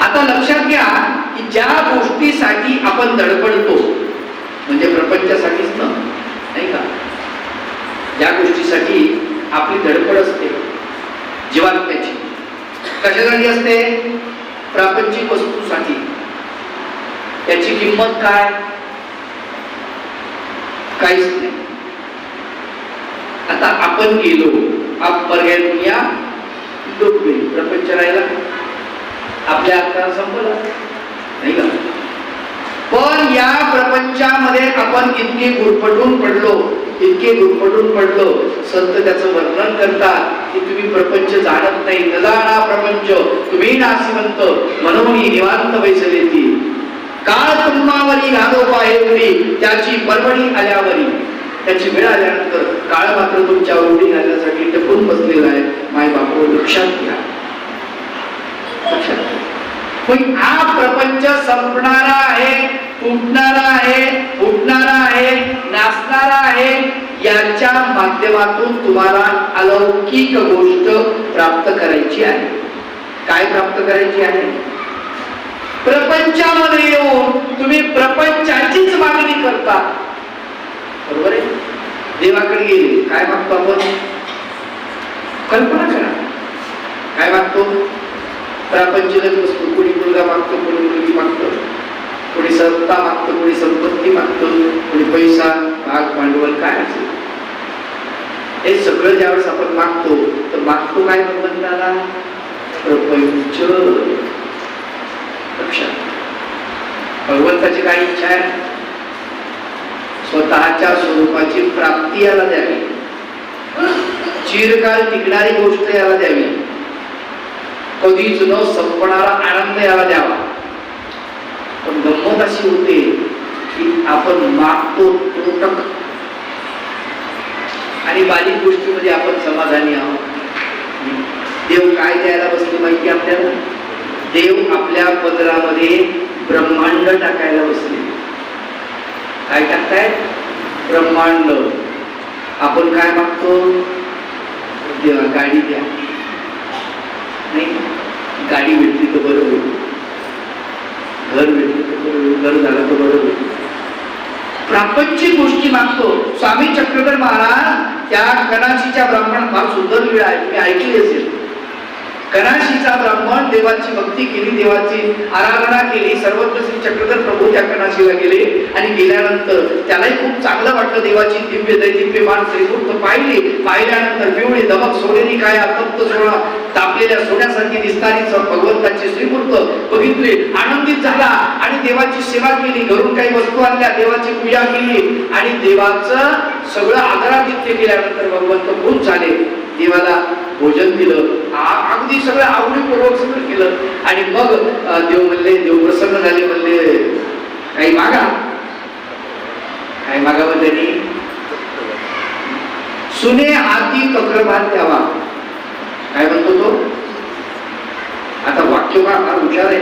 आता लक्षात घ्या की ज्या गोष्टीसाठी आपण धडपडतो म्हणजे प्रपंचासाठीच ना नाही का? ज्या गोष्टीसाठी आपली धडपड असते जीवात्म्याची. कशासाठी असते? प्रापंचिक वस्तूसाठी. त्याची किंमत काय? काहीच नाही. आता आपण गेलो आप पर्याय प्रपंच राहिला. आपल्या हाताला संपलं. नाही का? पण या प्रपंचामध्ये आपण इतके गुरफटून पडलो इतके गुरफटून पडलो. संत त्याचं वर्णन करतात की तुम्ही प्रपंच जाणत नाही. न जाणा प्रपंच तुम्ही नासिवंत. म्हणून निवांत बैसले ती. काळ तुम्हावरी घालो पाहेवरी त्याची परवणी आल्यावरी. त्याची वेळ आल्यानंतर काळ मात्र तुमच्या ओढी घालण्यासाठी टपून बसलेला आहे माय बापू लक्षात घ्या लक्षात घ्या. पण हा प्रपंच संपणारा आहे तुटणारा आहे उठणारा आहे नाचणारा आहे याच्या माध्यमातून तुम्हाला अलौकिक गोष्ट प्राप्त करायची आहे. काय प्राप्त करायची आहे? प्रपंचामध्ये येऊन तुम्ही प्रपंचाचीच मागणी करता. बरोबर आहे? देवाकडे गेले काय मागतो आपण? कल्पना करा. काय मागतो? प्रापंचिक नसतो कोणी मुलगा मागतो कोणी मुलगी मागतो. कोणी सत्ता मागतो कोणी संपत्ती मागतो कोणी पैसा भाग भांडवल काय असेल. हे सगळं ज्यावेळेस आपण मागतो तर मागतो काय भगवंताला प्रपंच. लक्षात. भगवंताची काय इच्छा आहे? स्वतःच्या स्वरूपाची प्राप्ती याला द्यावी. चिरकाल टिकणारी गोष्ट याला द्यावी. कधीच न संपणारा आनंद याला द्यावा. पण गंमत अशी होते की आपण मागतो तुटक. आणि बारीक गोष्टीमध्ये आपण समाधानी आहोत. देव काय द्यायला बसले माहिती आपल्याला? देव आपल्या पदरामध्ये ब्रह्मांड टाकायला बसले. काय टाकताय ब्रह्मांड. आपण काय मागतो? देवा गाडी द्या. नाही गाडी भेटली तर बरं होईल. घर भेटलं तर बरं होईल घर झालं तर बरं होईल. प्रापंचिक गोष्टी मागतो. स्वामी चक्रधर महाराज त्या कणाशीच्या ब्राह्मण फार सुंदर लिळा आहे. तुम्ही ऐकली असेल. कणाशीचा ब्राह्मण देवाची भक्ती केली देवाची आराधना केली सर्वत्र श्री चक्रधर प्रभू त्या कणाशीला गेले. आणि गेल्यानंतर त्यालाही खूप चांगलं वाटलं देवाची दिव्य दैदिप्यमान श्रीकृत पाहिली. पाहिल्यानंतर पिवळी दमक सोनेरी काय तप्त सोळा तापलेल्या सोन्यासारखी दिसणारी स- भगवंताची श्रीमूर्त बघितले आनंदित झाला. आणि देवाची सेवा केली घरून काही वस्तू आणल्या देवाची पूजा केली. आणि देवाचं सगळं आदरातिथ्य केल्यानंतर भगवंत खुश झाले. देवाला भोजन दिलं. अगदी सगळं आवडीपूर्वक सगळं केलं. आणि मग देव म्हणले देव प्रसन्न झाले म्हणले. काही मागा? काही मागावं त्यांनी सुने हाती तक्रभात द्यावा. काय म्हणतो तो? आता वाक्य फार हुशार आहे.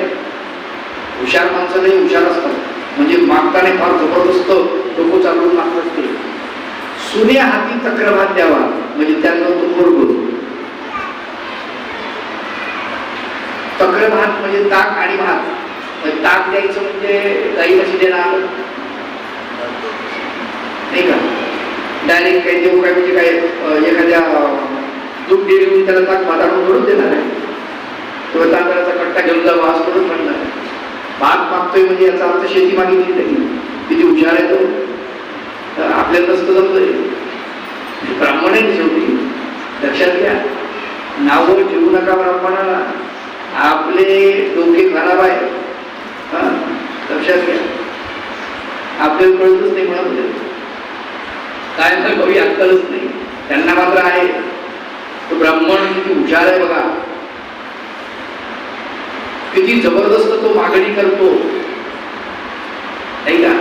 हुशार माणसं हुशार असतात. म्हणजे मागताने फार जबरदस्त डोकं चालवून मागतात ते. सुने हाती तक्रभात द्यावा म्हणजे त्यांना तो मुरगुड तक्रभात म्हणजे ताक आणि भात. म्हणजे ताक द्यायचं म्हणजे गाई कशी देणार नाही का? डायरेक्ट काही देऊ काय म्हणजे काय एखाद्या दूध डेअरीहून त्याला ताक भाताकडून करून देणार आहे. किंवा तांदळाचा कट्टा घेऊन जा वास करून म्हणणार आहे. भात मागतोय म्हणजे याचा अर्थ शेती मागितली त्यांनी. किती हुशार आहे तो. तर आपल्याला नसतं जमतंय. ब्राह्मण आहे शेवटी. लक्षात घ्या. नावं ठेवू नका ब्राह्मणाला. आपले डोके खराब आहे लक्षात घ्या. आपल्याला कळतच नाही म्हणत काय तर कवी अक्कलच नाही. त्यांना मात्र आहे. तो ब्राह्मण किती हुशार आहे बघा. किती जबरदस्त तो मागणी करतो. नाही का?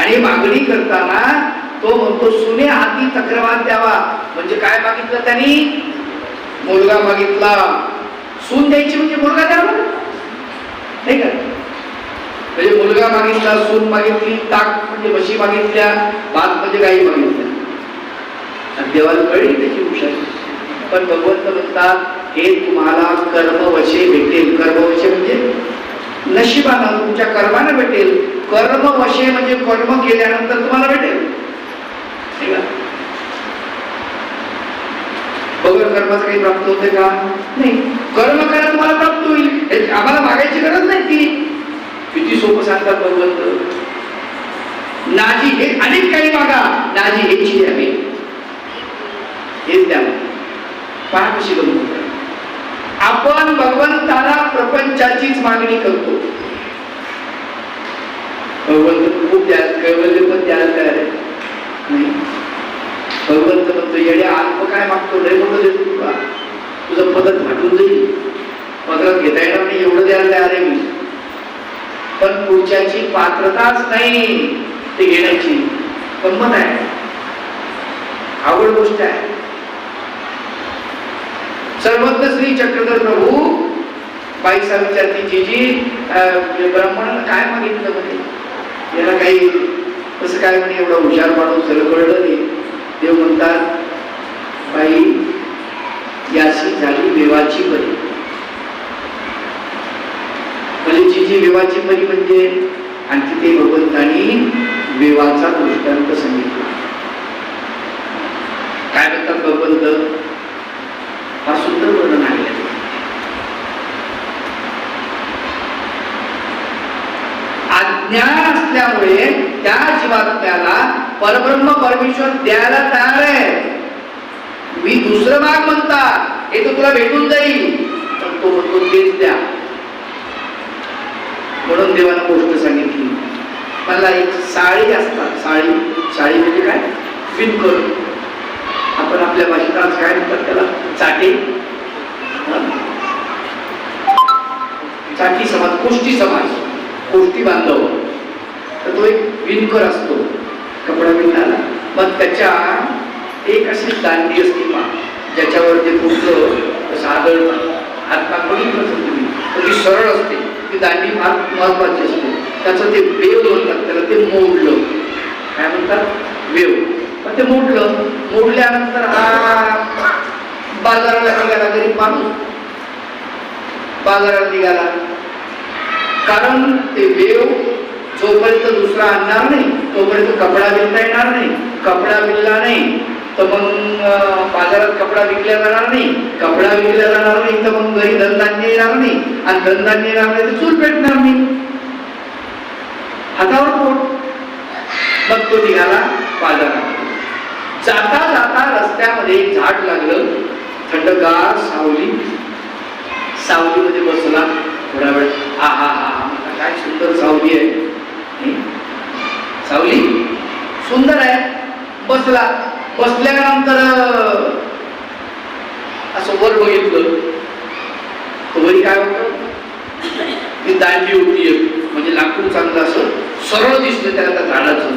आणि मागणी करताना तो म्हणतो सुने हाती तक्रवाद द्यावा. म्हणजे काय मागितलं त्यांनी? मुलगा मागितला. सून द्यायची म्हणजे मुलगा द्या नाही का? म्हणजे मुलगा मागितला सून मागितली ताक म्हणजे म्हशी मागितल्या भात म्हणजे गाई मागितल्या. आणि देवाला कळली त्याची हुशारी. पण भगवंत म्हणतात हे तुम्हाला कर्मवशे भेटेल. कर्मवशे म्हणजे तुमच्या कर्माने भेटेल. कर्मवशे म्हणजे कर्म केल्यानंतर तुम्हाला भेटेल. नाही का? बगर कर्माचं काही प्राप्त होते का? नाही. कर्म करा तुम्हाला प्राप्त होईल. आम्हाला मागायची गरज नाही ती. किती सोपं सांगतात भगवंत. नाजी हे अनेक काही मागा. नाजी हेची द्यावी हेच द्या. पहा कशी गंमत आहे. आपण भगवंताला प्रपंचाचीच मागणी करतो. भगवंत खूप द्या कैवल्य पण तयार आहे नाही. भगवंत म्हणतो येडे अल्प काय मागतो? लय मोठं देतो तुला. तुझं पदक फाटून जाईल. पदक घेता येणार नाही एवढं द्यायला तयार आहे मी. पण पुढच्याची पात्रताच नाही ते घेण्याची. गंमत आहे. आवड गोष्ट आहे. सर्वज्ञ श्री चक्रधर प्रभू बाईसा विचारती जीजी अं, म्हणजे ब्राह्मणाला काय मागितलं म्हणे? याला काही कसं काय म्हणे एवढा हुशार माणूस सगळं कळलं नाही. देव म्हणतात बाई याची झाली देवाची परी. म्हणजे जी विवाची परी म्हणजे आणखी ते भगवंतानी विवाचा दृष्टांत सांगितला. काय म्हणतात भगवंत? हा सुंदर वर्णन आहे. अज्ञान असल्यामुळे त्या जीवात्म्याला परब्रह्म परमेश्वर द्यायला तयार आहे. मी दुसरं माग म्हणता हे तर तुला भेटून जाईल. पण तो म्हणतो तेच द्या. म्हणून देवाला गोष्ट सांगितली. मला एक साळी असतात. साळी साळी म्हणजे काय? फिनकर आपण आपल्या भाषेत आज काय म्हणतात त्याला? चाटे. चाटी समाज कोष्टी समाज कोष्टी बांधव. तर तो एक विणकर असतो. कपडा विणणारा मग त्याच्या एक अशी दांडी असते मा ज्याच्यावर ते तुमचं सादळ हातपाक बघितलं असेल तुम्ही तर ती सरळ असते. ती दांडी फार महत्वाची असते. त्याचं ते वेव म्हणतात त्याला ते मोडलं. काय म्हणतात? वेव. मग ते मोडलं. मोडल्यानंतर हा बाजाराला निघाला गरीब माणूस. बाजारात निघाला. कारण ते वेव जोपर्यंत दुसरा आणणार नाही तोपर्यंत कपडा विकता येणार नाही. कपडा विकला नाही तर मग बाजारात कपडा विकला जाणार नाही. कपडा विकला जाणार नाही तर मग घरी धनधान्य येणार नाही. आणि धनधान्य येणार नाही तर चूल पेटणार नाही. हातावर पोट मग तो निघाला बाजारात. जाता जाता रस्त्यामध्ये एक झाड लागलं. थंडगार सावली. सावलीमध्ये बसला थोडा वेळ. हा हा हा. काय सुंदर सावली आहे. सावली सुंदर आहे. बसला. बसल्यानंतर असं वर बघितलं. तर वरी काय होतं? ती दांडी होती म्हणजे लाकूड चांगलं असं सरळ दिसलं त्याला त्या झाडाचं.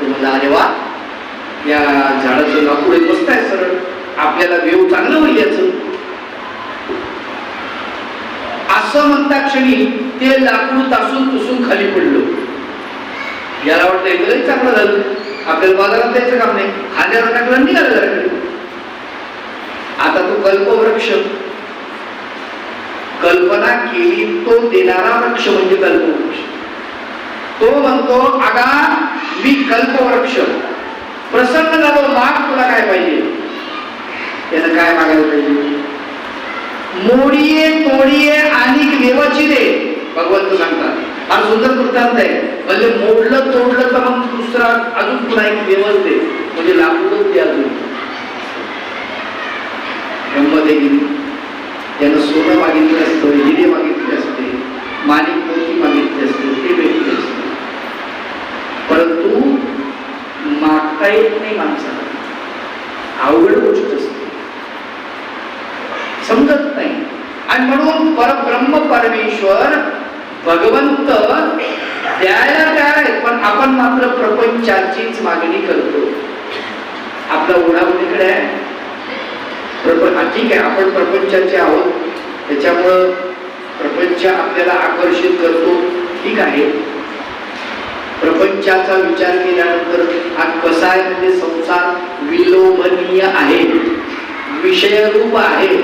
तो म्हणला अरे वा या झाडाचं लाकूड हे मस्त आहे सरळ. आपल्याला वेव चांगलं होईल याचं. असं म्हणता क्षणी ते लाकूड तासून तुसून खाली पडलं. याला वाटतं एकदम चांगलं झालं. आपल्याला बाजारात द्यायचं काम नाही. खांद्यावर टाकलं निघालं आता तो कल्पवृक्ष. कल्पना केली तो देणारा वृक्ष म्हणजे कल्पवृक्ष. तो म्हणतो अगा मी कल्पवृक्ष. प्रसन्न झालो माग तुला काय पाहिजे? त्यानं काय मागायला पाहिजे? मोडीये तोडीये आणि वेवाची दे. भगवंत सांगतात. फार सुंदर वृत्तांत आहे. म्हणजे मोडलं तोडलं तर मग दुसरा अजून पुन्हा एक वेवच म्हणजे लाकूडच ते अजून. ब्रह्मदेवी. त्यानं सोनं मागितलं असतं हिरे मागितलं असते माणिक मोती मागितले असते ते भेटले असते परंतु मागता येत नाही माणसाला अवघड गोष्ट असते समजत नाही आणि म्हणून परब्रह्म परमेश्वर भगवंत द्यायला तयार आहे पण आपण मात्र प्रपंचाचीच मागणी करतो आपला ओढावणीकडे आहे प्रपंच हा, ठीक आहे आपण प्रपंचाचे आहोत. त्याच्यामुळं प्रपंच आपल्याला आकर्षित करतो ठीक आहे. प्रपंचाचा विचार केल्यानंतर हा कसा आहे म्हणजे संसार विलोभनीय आहे. विषयरूप आहे.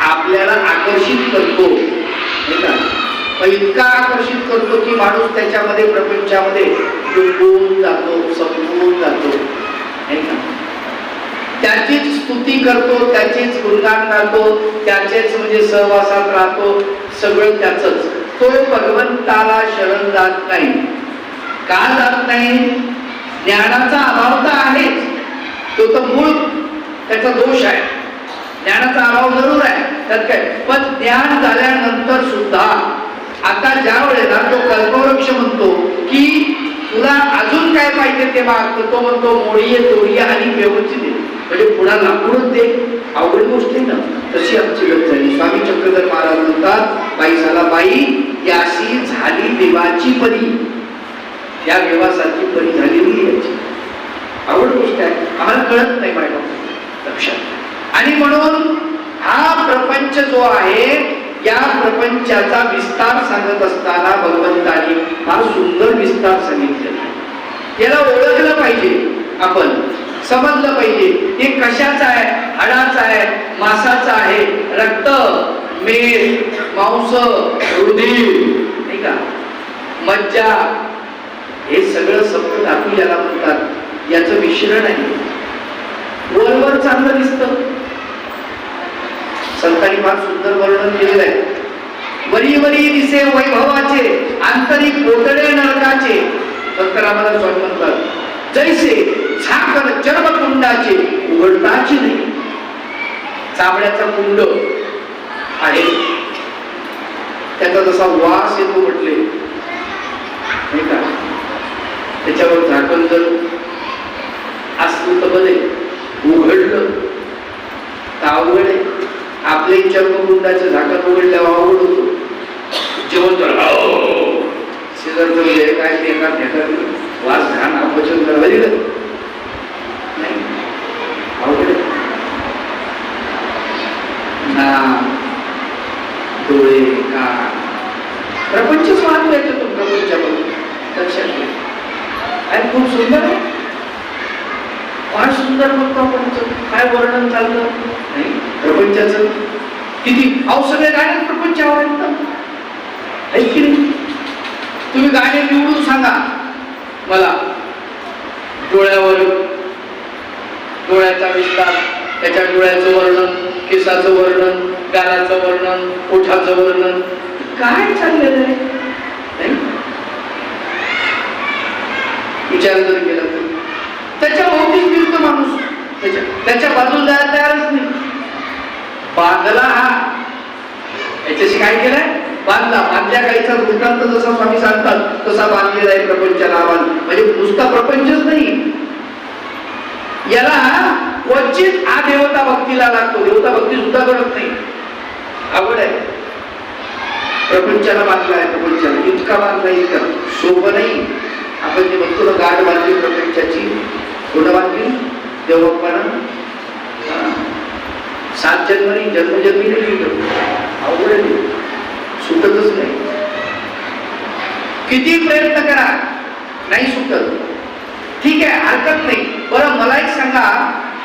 आपल्याला आकर्षित करतो. पण इतका आकर्षित करतो की माणूस त्याच्यामध्ये प्रपंचामध्ये डुंबून जातो संपून जातो. है त्याचीच स्तुती करतो त्याचीच गुणगान गातो त्याचेच म्हणजे सहवासात राहतो सगळं त्याचंच. तो भगवंताला शरण जात नाही. का जात नाही? ज्ञानाचा अभाव तर आहेच. तो तर मूळ त्याचा दोष आहे. ज्ञानाचा अभाव जरूर आहे. त्यात काय? पण ज्ञान झाल्यानंतर सुद्धा आता ज्या वेळेला तो कल्पवृक्ष म्हणतो की तुला अजून काय पाहिजे ते मागतो तो म्हणतो मोडीये तोडीये आणि व्यवस्थित दे म्हणजे पुन्हा लाकूडच ते अवघड गोष्ट आहे ना. तशी आमची व्यक्त झाली स्वामी चक्रधर महाराज म्हणतात बाई झाला बाई याशी झाली देवाची परी. या देवासारखी परी झालेली याची. आवड गोष्ट आहे. आम्हाला कळत नाही मॅडम लक्षात आणि म्हणून हा प्रपंच जो आहे या प्रपंचाचा विस्तार सांगत असताना भगवंतानी फार सुंदर विस्तार सांगितलेला आहे. याला ओळखलं पाहिजे आपण. समजलं पाहिजे हे कशाचं आहे हाडाचं आहे मासाचं आहे रक्त मेद मांस रुधिर नाही का? मज्जा हे सगळं सप्त धातू याला म्हणतात. याचं मिश्रण आहे. वरवर चांगलं दिसतं. संतांनी फार सुंदर वर्णन केलेलं आहे. वरी वरी दिसे वैभवाचे आंतरिक पोतडे नरकाचे. संतरामाला स्वामी म्हणतात जैसे झाकण चर्मकुंडाचे उघडताची नाही. चाबड्याचा कुंड आहे. त्याचा जसा वास येतो म्हटले. नाही का? त्याच्यावर झाकण जर असलं तर बरे उघडलं तर अवघड आहे. आपले चर्मकुंडाचे झाकण उघडल्यावर अवघड होतो. जेवण तर शेजारचं म्हणजे काय ते एका वास घाण अपचन करावं दिलं नाही अवघड आहे. डोळे कान प्रपंचच वाहतो याच्यातून प्रपंचामधून लक्षात घ्या आणि खूप सुंदर आहे फार सुंदर बघतो आपण काय वर्णन चाललं नाही प्रपंचाचं किती अहो सगळे गाणे प्रपंचावर आहेत ना. की नाही तुम्ही गाणे निवडून सांगा मला डोळ्यावर डोळ्याचा विस्तार त्याच्या डोळ्याचं वर्णन केसाचं वर्णन गालाचं वर्णन ओठाचं वर्णन. काय चाललेलं आहे नाही? विचार जर केला तर. त्याच्या भोवतीच फिरतो माणूस. त्याच्या त्याच्या बाजूला जायला तयारच नाही. बांधला हा. याच्याशी काय केलंय? बांधला. बांधल्या गाईचा वृत्तांत जसा स्वामी सांगतात तसा बांधलेला आहे प्रपंचाला आव्हान म्हणजे नुसता प्रपंचच नाही. याला क्वचित आ देवता भक्तीला लागतो. देवता भक्ती सुद्धा घडत नाही. आवड आहे. प्रपंचाला बांधला आहे प्रपंचाला इतका बांधला इतका शोभ नाही. आपण जे म्हणतो ना गाठ बांधली प्रपंचाची कोण बांधली देवबाप्पानं सात जन्मनी जन्मजन्मी नाही. अवघड आहे. सुटतच नाही. किती प्रयत्न करा नाही सुटत. ठीक आहे हरकत नाही. बरं मला एक सांगा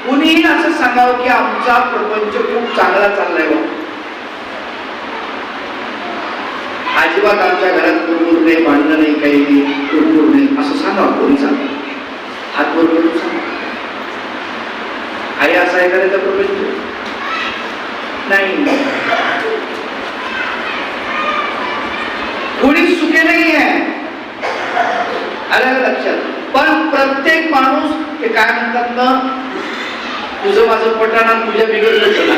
कुणीही असं सांगावं की आमचा प्रपंच खूप चांगला चाललाय बा. अजिबात आमच्या घरात कुरबुर नाही भांडणं नाही काही नाही कुरबुर नाही. असं सांगा कोणी सांगा? हात वर करून सांगा. आई असं आहे करायचा प्रपंच नाही. कोणीच सुखे नाही आहे. आलं लक्षात? पण प्रत्येक माणूस ते काय म्हणतात ना तुझं माझं पटाणा तुझ्या बिघडलं चला.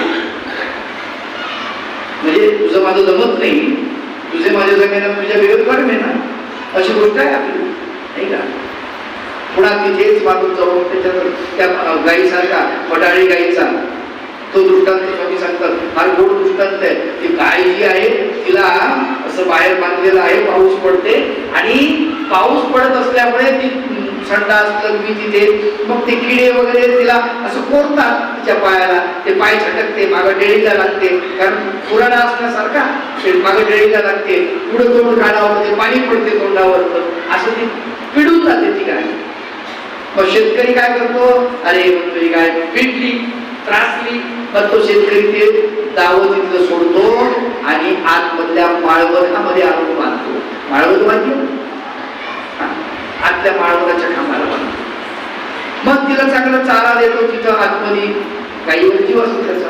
म्हणजे तुझं माझं जमत नाही तुझे माझ्या जमेना तुझ्या बिघड कमी ना अशी गोष्ट आहे आपली. नाही का? पुन्हा तिथेच माणूस जाऊन त्याच्यात त्या गाईसारखा पटाळी गाईचा तो दृष्टांत स्वामी सांगतात. फार गोड दृष्टांत आहे. ती गाय जी आहे तिला असं बाहेर बांधलेलं आहे पाऊस पडते आणि पाऊस पडत असल्यामुळे ती संडास मी तिथे मग ते किडे वगैरे तिला असं कोरतात तिच्या पायाला. ते पाय छटकते मागं डेळीला लागते. कारण पुराणा असण्यासारखा ते मागं डेळीला लागते. पुढं तोंड काढावं ते पाणी पडते तोंडावर असं ती पिडून जाते ती गाय. मग शेतकरी काय करतो? अरे म्हणतो ही गाय पिडली त्रासली पण तो शेतकरी ते दावं तिथलं सोडतो आणि आतमधल्या माळवणामध्ये आणून माळवत बांधतो हा, आतल्या माळवताच्या खांबाला बांधतो मग तिला चांगला चारा देतो तिथं आतमध्ये. काही जीव असतो त्याचा.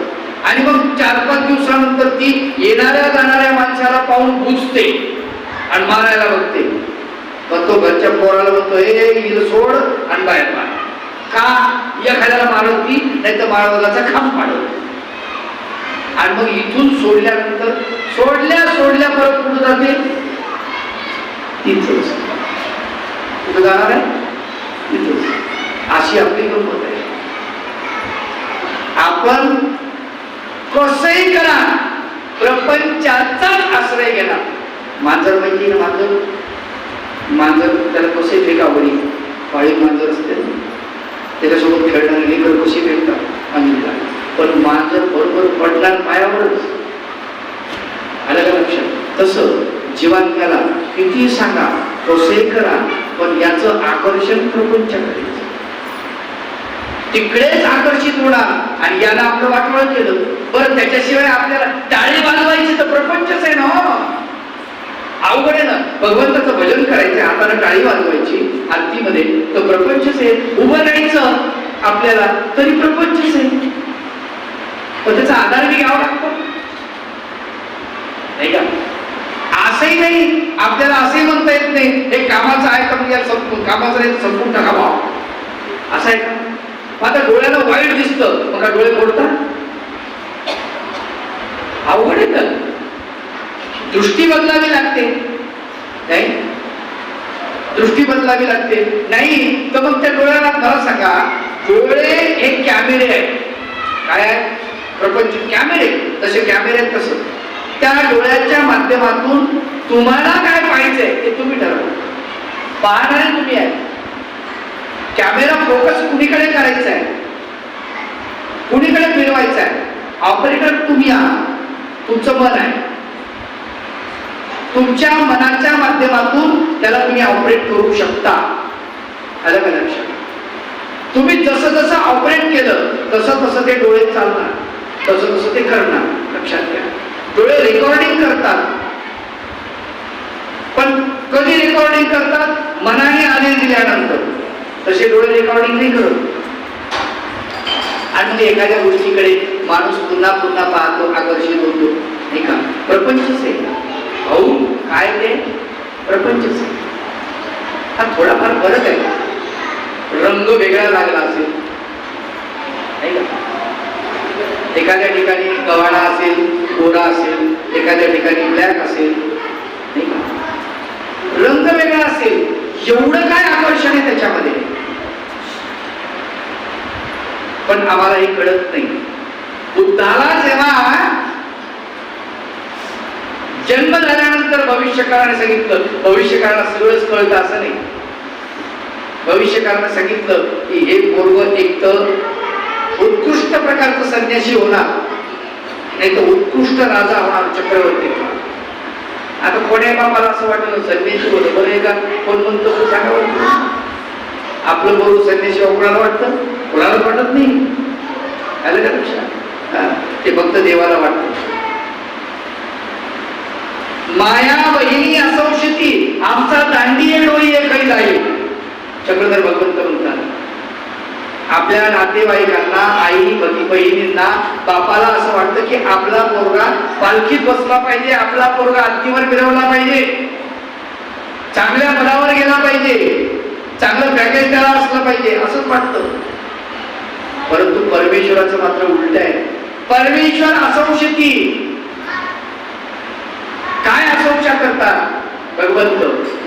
आणि मग चार पाच दिवसानंतर ती येणाऱ्या जाणाऱ्या माणसाला पाहून बुजते आणि मारायला बघते. पण तो घरच्या पोराला म्हणतो हे हिला सोड आणि बाहेर मार. का? एखाद्याला मारवती नाही तर माळवदाचा खांब पाडत आणि मग इथून सोडल्यानंतर सोडल्या सोडल्या परत कुठं जाते? तिथंच कुठं जाणार आहे? तिथंच अशी आपली गंमत आहे. आपण कसंही करा प्रपंचाचाच आश्रय घेणार मांजर माहिती ना मांजर? मांजर त्याला कसे फेकावरी पाळीव मांजर असते ना. त्याच्यासोबत खेळणारे लेकर कशी भेटतात मांजरीला पण मांजर बरोबर पडणार पायावरच आलं का लक्षात. तसं जीवांत्याला किती सांगा कसे करा पण याचं आकर्षण प्रपंचाकडे तिकडेच आकर्षित होणार आणि याला आपलं वाटवळ केलं. बरं त्याच्याशिवाय आपल्याला टाळी वाजवायची तर प्रपंचच आहे ना हो. अवघड आहे ना भगवंताचं भजन करायचं हाताने टाळी वाजवायची. आरतीमध्ये तर प्रपंचच आहे उभं राहायचं. आपल्याला तरी प्रपंचच आहे पण त्याचा आधार बी घ्यावा लागतो. नाही का? असंही नाही. आपल्याला असंही म्हणता येत नाही. हे कामाचं आहे का म्हणजे संपूर्ण? कामाचं नाही तर संपून भाव. असं आहे का? मग आता डोळ्याला वाईट दिसतं. मग डोळे फोडतात अवघड आहे तर. दृष्टी बदलावी लागते. नाही? दृष्टी बदलावी लागते. नाही तर मग त्या डोळ्याला मला सांगा डोळे हे कॅमेरे आहेत. काय आहे प्रपंच कॅमेरे. तसे कॅमेरे आहेत तसं. त्या डोळ्याच्या माध्यमातून तुम्हाला काय पाहिजे ते तुम्ही ठरवा. पाहणारे तुम्ही आहे. कॅमेरा फोकस कुणीकडे करायचा आहे कुणीकडे फिरवायचा आहे ऑपरेटर तुम्ही आहात. तुमचं मन आहे. तुमच्या मनाच्या माध्यमातून त्याला तुम्ही ऑपरेट करू शकता. आलं का लक्षात? तुम्ही जसं जसं ऑपरेट केलं तसं तसं ते डोळे चालणार तसं तसं ते करणार. लक्षात घ्या. डोळे रेकॉर्डिंग करतात. पण कधी रेकॉर्डिंग करतात? मनाने आदेश दिल्यानंतर. तसे डोळे रेकॉर्डिंग नाही करत. आणि मग एखाद्या गोष्टीकडे माणूस पुन्हा पुन्हा पाहतो आकर्षित होतो. नाही का? प्रपंचच आहे. भाऊ काय ते? प्रपंचच हा थोडाफार फरक आहे. रंग वेगळा लागला असेल. नाही का? एखाद्या ठिकाणी गव्हाणा असेल गोरा असेल एखाद्या ठिकाणी ब्लॅक असेल. नाही का? रंग वेगळा असेल. एवढं काय आकर्षण आहे त्याच्यामध्ये? पण आम्हाला हे कळत नाही. बुद्धाला जेव्हा जन्म झाल्यानंतर भविष्यकाळाने सांगितलं. भविष्यकाळाला सगळंच कळतं असं नाही. भविष्यकाळाने सांगितलं की हे पूर्व एक तर उत्कृष्ट प्रकारचं संन्यासी होणार. नाही तर उत्कृष्ट राजा होणार चक्रवर्ती. आता कोण्या बापाला असं वाटलं संन्यासी होतं बरं आहे का? कोण म्हणतो तो सांगा आपलं बरोबर संन्यासी कोणाला वाटतं? कोणाला वाटत नाही. आलं का लक्षात? ते फक्त देवाला वाटतं. माया बहिणी असंशती आमचा दांडी डोळी एकही जाईल चक्रधर भगवंत म्हणतात आपल्या नातेवाईकांना आई बही बहिणींना बापाला असं वाटतं की आपला पोरगा पालखीत बसला पाहिजे आपला पोरगा आत्तीवर फिरवला पाहिजे. चांगल्या पदावर गेला पाहिजे. चांगलं पॅकेज त्याला असलं पाहिजे असंच वाटतं. परंतु परमेश्वराचं मात्र उलट आहे. परमेश्वर असंशती काय असंशा भगवंत.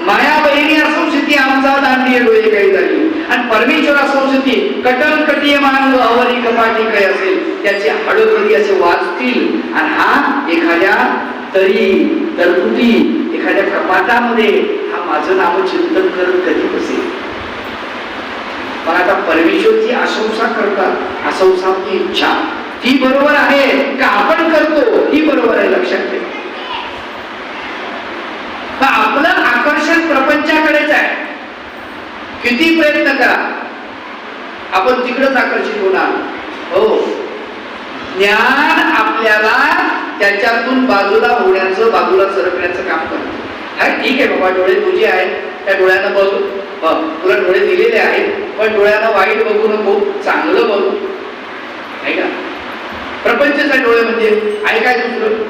माया बहिणी असंशती आमचा दांडी डोळे काही झाली. आणि परमेश्वर असंशती कटल कटीय मानव अवरी कपाटी काही असेल. त्याचे हाडं कधी असे वाचतील. आणि हा एखाद्या तरी तरकुटी एखाद्या कपाटामध्ये हा माझं नाव चिंतन करत कधी बसेल? पण आता परमेश्वर जी आशंसा करतात आशंसाची इच्छा. ती बरोबर आहे का आपण करतो? ही बरोबर आहे लक्षात ठेवा. तर आपलं आकर्षण प्रपंचाकडेच आहे. किती प्रयत्न करा. आपण तिकडच आकर्षित होणार. हो. ज्ञान आपल्याला त्याच्यातून बाजूला होण्याचं बाजूला सरकण्याचं काम करतो. हा ठीक आहे बाबा डोळे तुझे आहेत. त्या डोळ्यानं बघ. तुला डोळे दिलेले आहेत पण डोळ्यानं वाईट बघू नको चांगलं बघू. आहे का? प्रपंचच डोळे म्हणजे. आहे काय दुसरं?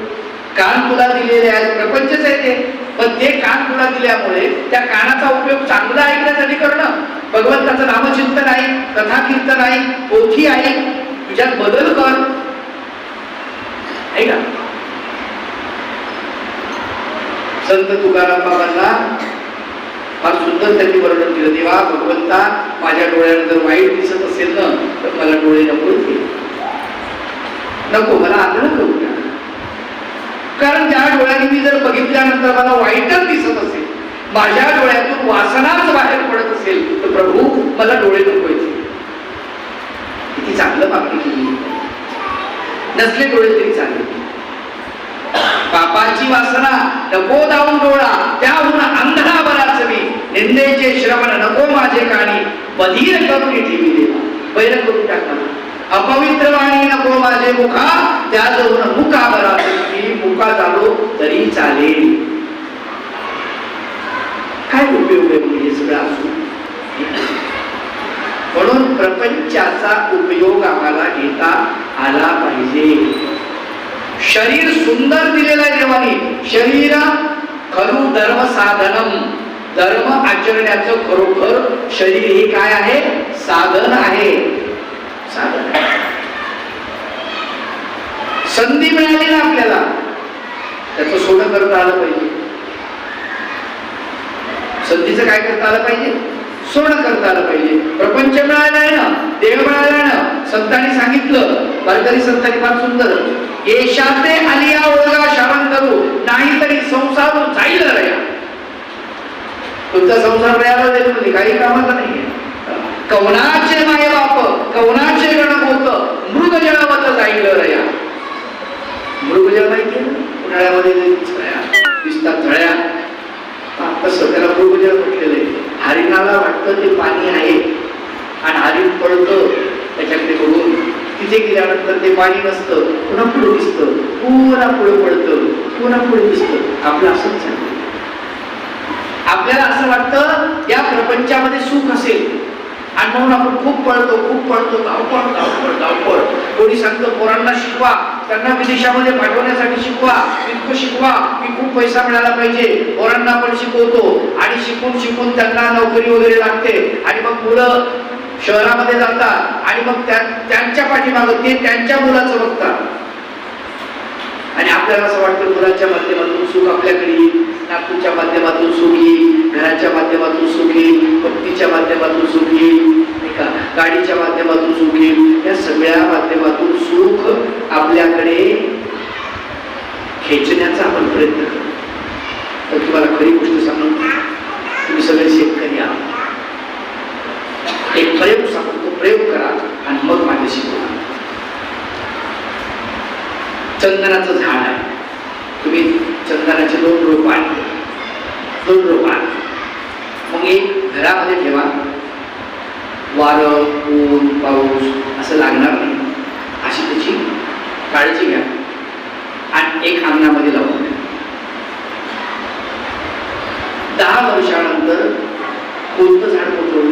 कान तुला दिलेले आहेत प्रपंचच आहे ते. पण ते कान तुला दिल्यामुळे त्या कानाचा उपयोग चांगला ऐकण्यासाठी करणं. भगवंताचं नामचिंतन आहे कथा कीर्तन आहे पोथी आहे. तुझ्यात बदल कर. आहे का संत तुकाराम बाबांना फार सुंदर त्यांनी वर्णन केलं. देवा भगवंता माझ्या डोळ्याला जर वाईट दिसत असेल ना तर मला डोळे नको नको मला आग्रह करू. कारण त्या डोळ्याने मी जर बघितल्यानंतर मला वाईटच दिसत असेल माझ्या डोळ्यातून वासनाच बाहेर पडत असेल तर प्रभू मला डोळे नको किती चांगलं मागणी केली. नसले डोळे तरी चांगले पापाची वासना नको दावून डोळा त्याहून अंधळा बराच मी. निंदेचे श्रवण नको माझे काणी बधीर करून ठेवी देवा. बैर करून टाका. अपवित्र वाणी नको माझे मुखा त्याजवळ मुखा बराच दुःखात आलो तरी चालेल काय उपयोग आहे म्हणजे हे सगळं असू म्हणून प्रपंचाचा उपयोग आम्हाला घेता आला पाहिजे शरीर सुंदर दिलेलं आहे देवाने शरीर खरु धर्म साधनम धर्म आचरण्याचं खरोखर शरीर हे काय आहे साधन आहे साधन संधी मिळाली ना आपल्याला त्याचं सोनं करता आलं पाहिजे. संधीचं काय करता आलं पाहिजे? सोनं करता आलं पाहिजे. प्रपंच मिळाला आहे ना देव मिळाला ना संतांनी सांगितलं वारकरी संतांनी फार सुंदर. येशाते आलिया ओळगा शारण करू नाही तरी संसार जाईल रया. तुमचा संसार रयाला देत म्हणजे काही कामाचा नाही कवनाचे माय बाप कवनाचे गण होत मृग जळावत जाईल रया. मृग जळ माहिती उन्हाळ्यामध्ये छळ्या दिसतात झळ्या तसं त्याला मृगजळ म्हटलेलं आहे हरिणाला वाटतं ते पाणी आहे आणि हरिण पडतं त्याच्याकडे बघून. तिथे गेल्यानंतर ते पाणी नसतं पुन्हा पुढे दिसतं पुन्हा पुढे पडतं पुन्हा पुढे दिसतं. आपलं असंच आहे आपल्याला असं वाटतं या प्रपंचामध्ये सुख असेल. आणि म्हणून आपण खूप पळतो खूप पळतो धावपळ धावपळ धावपळ. कोणी सांगतं पोरांना शिकवा त्यांना विदेशामध्ये पाठवण्यासाठी शिकवा. इतकं शिकवा की खूप पैसा मिळाला पाहिजे. पोरांना आपण शिकवतो आणि शिकून शिकून त्यांना नोकरी वगैरे लागते. आणि मग मुलं शहरामध्ये जातात आणि मग त्यांच्या पाठीमागं ते त्यांच्या मुलाचं बघतात. आणि आपल्याला असं वाटतं मुलाच्या माध्यमातून सुख आपल्याकडे येईल. नागपूरच्या माध्यमातून सुख येईल घराच्या माध्यमातून सुख येईल भक्तीच्या माध्यमातून सुख येईल नाही का? गाडीच्या माध्यमातून सुख येईल. या सगळ्या माध्यमातून सुख आपल्याकडे खेचण्याचा आपण प्रयत्न करतो तर तुम्हाला खरी गोष्ट सांगू तुम्ही सगळे शेतकरी आहात. एक प्रयोग सांगतो तो प्रयोग करा आणि मग माझ्याशी बोला. चंदनाचं झाड आहे. तुम्ही चंदनाचे दोन रोप आणले. दोन रोप आणले. मग एक घरामध्ये ठेवा. वारं ऊन पाऊस असं लागणार नाही. अशी त्याची काळजी घ्या. आणि एक अंगणामध्ये लावून द्या दहा वर्षानंतर कोणतं झाड होईल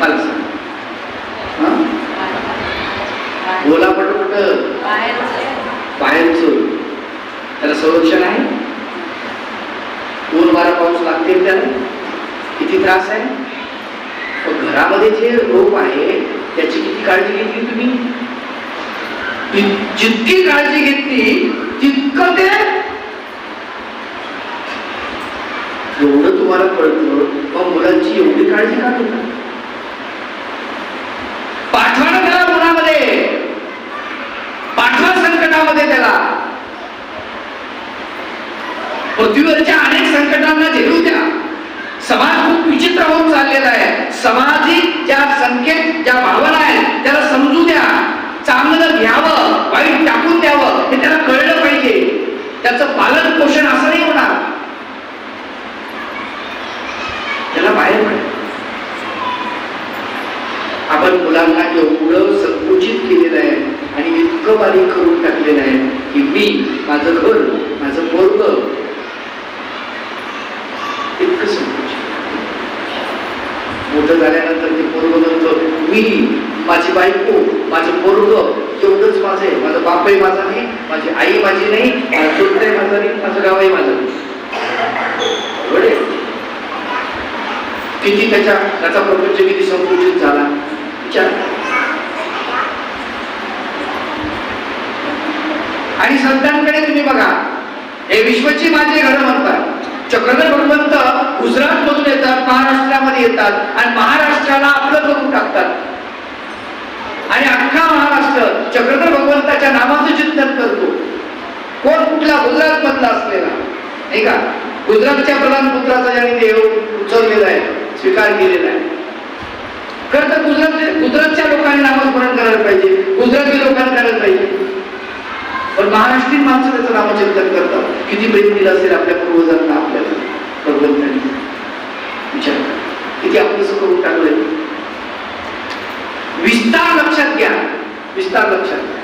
मला सांग. हं? बोला पटपट बाहेरचं त्याला संरक्षण आहे. ऊन वारा पाऊस लागतील त्याला. किती त्रास आहे? घरामध्ये जे रोप आहे त्याची किती काळजी घेतली तुम्ही? जितकी काळजी घेतली तितकं ते एवढं तुम्हाला कळतं. मग मुलांची एवढी काळजी का घेतात पाठवा ना त्याला मुलामध्ये संकटामध्ये त्याला. पृथ्वीवरच्या अनेक संकटांना झेलू द्या. समाज खूप विचित्र होऊन चाललेला आहे. सामाजिक ज्या संकेत ज्या भावना आहेत त्याला समजू द्या. चांगलं घ्यावं वाईट टाकून द्यावं हे त्याला कळलं पाहिजे त्याचं पालन पोषण असं नाही होणार त्याला बाहेर पड आपण मुलांना एवढं संकुचित केलेलं आहे आणि इतकं बारीक करून टाकलेलं आहे की मी माझं घर माझं पोरग माझी बायको माझं पोरग एवढंच माझं आहे माझं बापही माझा नाही माझी आई माझी नाही माझा चुलताही माझा नाही माझं गावही माझं नाही बरोबर आहे? किती त्याच्या त्याचा प्रपंच किती संकुचित झाला विचार करा. आणि संतांकडे तुम्ही बघा हे विश्वची माझे घर म्हणतात चक्रधर भगवंत गुजरात मधून येतात महाराष्ट्रामध्ये येतात आणि महाराष्ट्राला आपलं करून टाकतात आणि अख्खा चक्रधर भगवंताच्या नामाचं चिंतन करतो. कोण कुठला गुजरात मधला असलेला? नाही का? गुजरातच्या प्रधानपुत्राचा ज्याने देव उचललेला आहे स्वीकार केलेला आहे. खरं तर गुजरात गुजरातच्या लोकांनी नामस्मरण करायला पाहिजे गुजराती लोकांनी करायला पाहिजे. पण महाराष्ट्रीयन माणसं त्याचं नामचिंतन करतात. किती प्रेम दिलं असेल आपल्या पूर्वजांना आपल्याला भगवंतांनी. विचार किती आपण करून टाकलंय विस्तार लक्षात घ्या. विस्तार लक्षात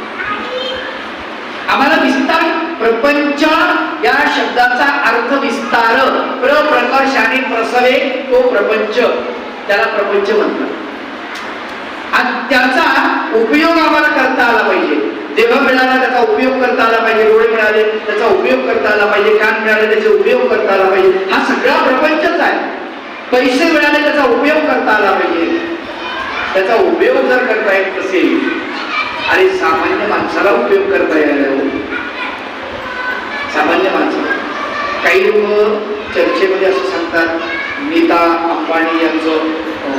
आम्हाला विस्तार प्रपंच या शब्दाचा अर्थ विस्तार प्रप्रकर्षाने प्रसवे तो प्रपंच. त्याला प्रपंच म्हणतात. आणि त्याचा उपयोग आम्हाला करता आला पाहिजे. देह मिळाला त्याचा उपयोग करता आला पाहिजे. डोळे मिळाले त्याचा उपयोग करता आला पाहिजे. कान मिळाले त्याचा उपयोग करता आला पाहिजे. हा सगळा प्रपंचच आहे. पैसे मिळाले त्याचा उपयोग करता आला पाहिजे. त्याचा उपयोग जर करता येत असेल आणि सामान्य माणसाला उपयोग करता यायला सामान्य माणसाला काही लोक चर्चेमध्ये असं सांगतात नीता अंबानी यांचं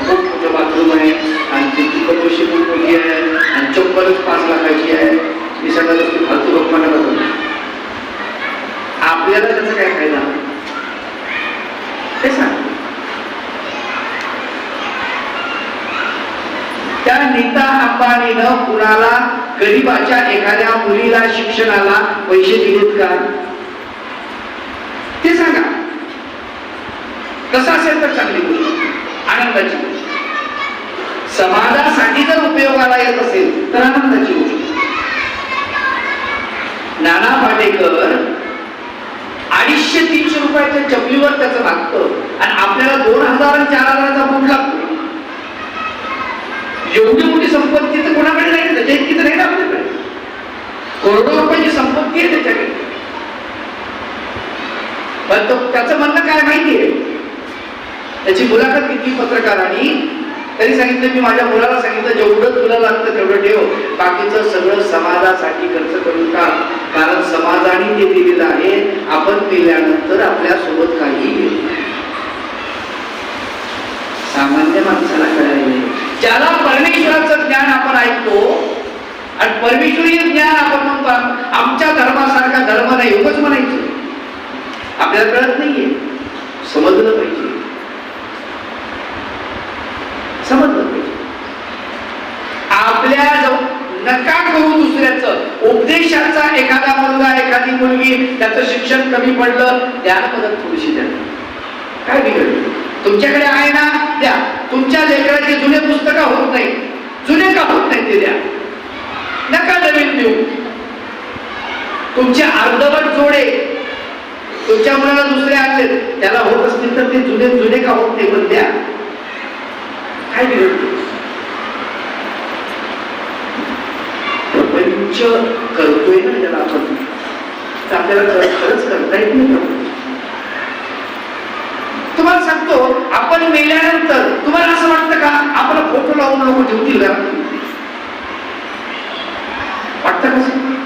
खूप मोठं बाथरूम आहे आणि ती तिकट खूप मोठी आहे आणि चप्पलच पाच लाखाची आहे. मी सगळं गोष्टी फालतू लोकांना बघतो. आपल्याला त्याचा काय फायदा? ते सांग. त्या नीता अंबानीनं कुणाला गरीबाच्या एखाद्या मुलीला शिक्षणाला पैसे दिलेत का? ते सांगा. कसं असेल तर चांगली गोष्ट. आनंदाची समाजासाठी जर उपयोगाला येत असेल तर आनंदाची गोष्ट. नाना पाटेकर अडीचशे तीनशे रुपयाच्या चपलीवर त्याचं लागतं आणि आपल्याला दोन हजार चार हजाराचा बूट लागतो. एवढी मोठी संपत्ती तर कोणाकडे नाही त्याच्या इतकी तर नाही ना आपल्याकडे. करोडो रुपयाची संपत्ती आहे त्याच्याकडे. पण तो त्याचं म्हणणं काय माहितीये? त्याची मुलाखत घेतली पत्रकारांनी. तरी सांगितलं मी माझ्या मुलाला सांगितलं जेवढं तुला लागतं तेवढं ठेव. बाकीचं सगळं समाजासाठी खर्च करून टाक. कारण समाजाने ते दिलेलं आहे आपण केल्यानंतर आपल्यासोबत काही सामान्य माणसाला कळायला ज्याला परमेश्वराचं ज्ञान आपण ऐकतो आणि परमेश्वरीय ज्ञान आपण म्हणतो आमच्या धर्मासारखा धर्म नाही उगच म्हणायचं. आपल्याला कळत नाहीये. समजलं पाहिजे. समजलं पाहिजे. आपल्या नका करू दुसऱ्याचं. उपदेशाचा एखादा मुलगा एखादी मुलगी त्याचं शिक्षण कमी पडलं त्याला मदत थोडीशी द्या काय बिघडलं? तुमच्याकडे आहे ना? द्या. तुमच्या लेकराचे जुने पुस्तकं होत नाही जुने का होत नाही ते द्या नका नवीन देऊ. तुमचे अर्धवट जोडे तुमच्या मुलाला दुसरे आणले त्याला होत असतील तर ते जुने जुने का होत नाही पण द्या काय प्रपंच करतोय ना त्याला आपण. आपल्याला खरंच करता येत नाही प्रपंच तुम्हाला सांगतो आपण मेल्यानंतर तुम्हाला असं वाटतं का आपला फोटो लावून लोक ठेवतील का वाटतं कसं